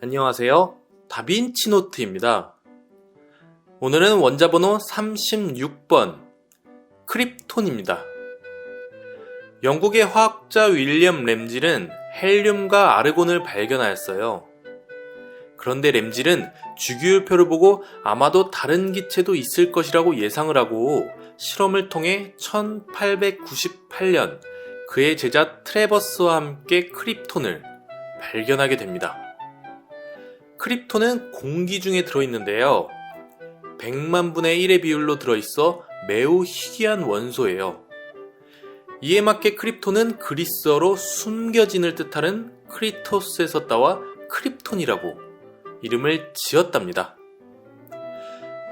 안녕하세요. 다빈치 노트입니다. 오늘은 원자번호 36번 크립톤입니다. 영국의 화학자 윌리엄 램질은 헬륨과 아르곤을 발견하였어요. 그런데 램질은 주기율표를 보고 아마도 다른 기체도 있을 것이라고 예상을 하고 실험을 통해 1898년 그의 제자 트레버스와 함께 크립톤을 발견하게 됩니다. 크립톤은 공기 중에 들어있는데요. 100만 분의 1의 비율로 들어있어 매우 희귀한 원소예요. 이에 맞게 크립톤은 그리스어로 숨겨진을 뜻하는 크리토스에서 따와 크립톤이라고 이름을 지었답니다.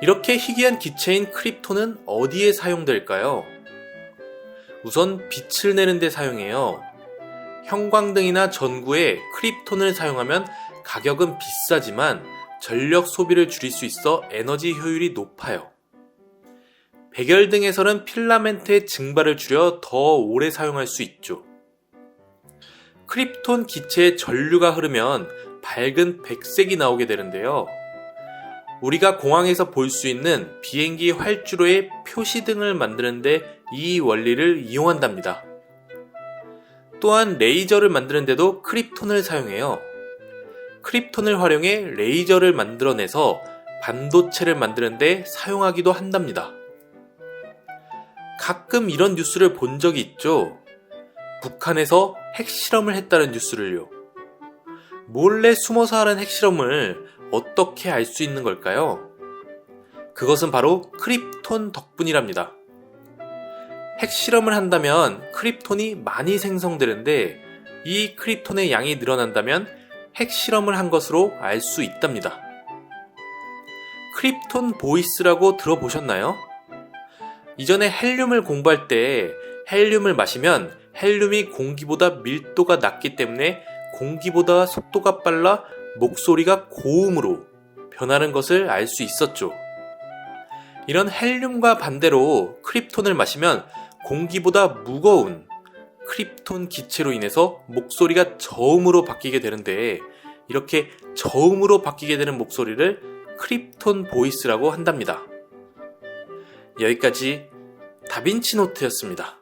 이렇게 희귀한 기체인 크립톤은 어디에 사용될까요? 우선 빛을 내는 데 사용해요. 형광등이나 전구에 크립톤을 사용하면 가격은 비싸지만 전력 소비를 줄일 수 있어 에너지 효율이 높아요. 백열 등에서는 필라멘트의 증발을 줄여 더 오래 사용할 수 있죠. 크립톤 기체에 전류가 흐르면 밝은 백색이 나오게 되는데요. 우리가 공항에서 볼 수 있는 비행기 활주로의 표시 등을 만드는데 이 원리를 이용한답니다. 또한 레이저를 만드는데도 크립톤을 사용해요. 크립톤을 활용해 레이저를 만들어내서 반도체를 만드는데 사용하기도 한답니다. 가끔 이런 뉴스를 본 적이 있죠. 북한에서 핵실험을 했다는 뉴스를요. 몰래 숨어서 하는 핵실험을 어떻게 알 수 있는 걸까요? 그것은 바로 크립톤 덕분이랍니다. 핵실험을 한다면 크립톤이 많이 생성되는데 이 크립톤의 양이 늘어난다면 핵실험을 한 것으로 알 수 있답니다. 크립톤 보이스라고 들어보셨나요? 이전에 헬륨을 공부할 때 헬륨을 마시면 헬륨이 공기보다 밀도가 낮기 때문에 공기보다 속도가 빨라 목소리가 고음으로 변하는 것을 알 수 있었죠. 이런 헬륨과 반대로 크립톤을 마시면 공기보다 무거운 크립톤 기체로 인해서 목소리가 저음으로 바뀌게 되는데 이렇게 저음으로 바뀌게 되는 목소리를 크립톤 보이스라고 한답니다. 여기까지 다빈치 노트였습니다.